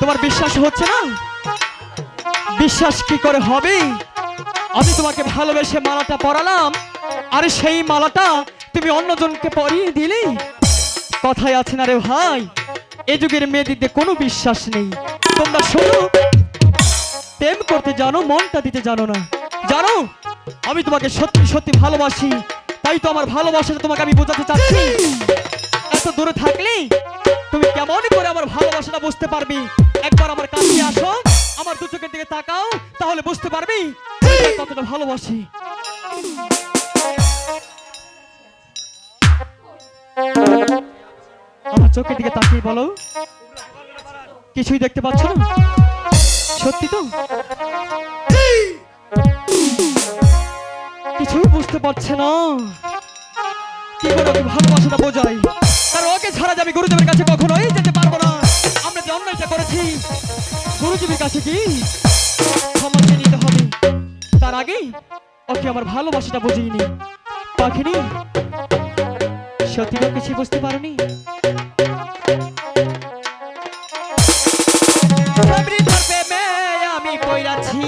তোমার বিশ্বাস হচ্ছে না? বিশ্বাস কি করে হবে? আমি তোমাকে ভালোবেসে মালাটা পরালাম, আর সেই মালাটা তুমি অন্যজনকে পরিয়ে দিলে? কথায় আছে না রে ভাই, এ যুগের মেয়েদের কোনো বিশ্বাস নেই। তোমরা শোনো, প্রেম করতে জানো, মনটা দিতে জানো না। জানো, আমি তোমাকে সত্যি সত্যি ভালোবাসি, তাই তো আমার ভালোবাসাটা তোমাকে আমি বোঝাতে চাচ্ছি। এত দূরে থাকলে তুমি কেমন করে আমার ভালোবাসাটা বুঝতে পারবি? তাহলে বুঝতে পারবি? কতটা ভালোবাসি। আমার চোখের দিকে তাকিয়ে বলো। কিছুই দেখতে পাচ্ছ না? সত্যি তো? কিছুই বুঝতে পারছে না। কি করে ভালোবাসাটা বোঝাই? কারণ ওকে ছাড়া যাবে গুরুদেবের কাছে কখনোই যেতে পারব তার আগে ওকে আমার ভালোবাসাটা বুঝিনি। পাখিনি? সত্যি কিছু বুঝতে পারোনি? আমি পইরাছি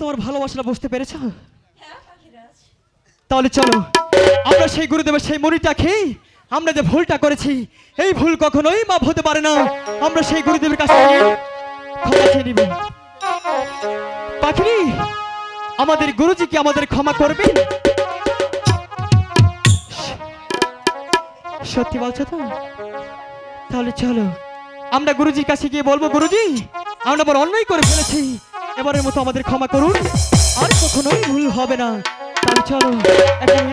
তোমার ভালোবাসাটা বুঝতে পেরেছ? তাহলে চলো আমরা সেই গুরুদেবের সেই মনিটা খেয়ে আমরা যে ভুলটা করেছি এই ভুল কখনোই মাপ হতে পারে না। আমরা সেই গুরুদেবের কাছে ক্ষমা চেয়ে নিব। পাখিনি আমাদের গুরুজি কি আমাদের ক্ষমা করবেন? সত্যি বলছো তো? তাহলে চলো আমরা গুরুজির কাছে গিয়ে বলব গুরুজি আমরা বড় অন্যায় করে ফেলেছি। এবারের মতো আমাদের ক্ষমা করুন। আর কখনোই ভুল হবে না। তাহলে চলো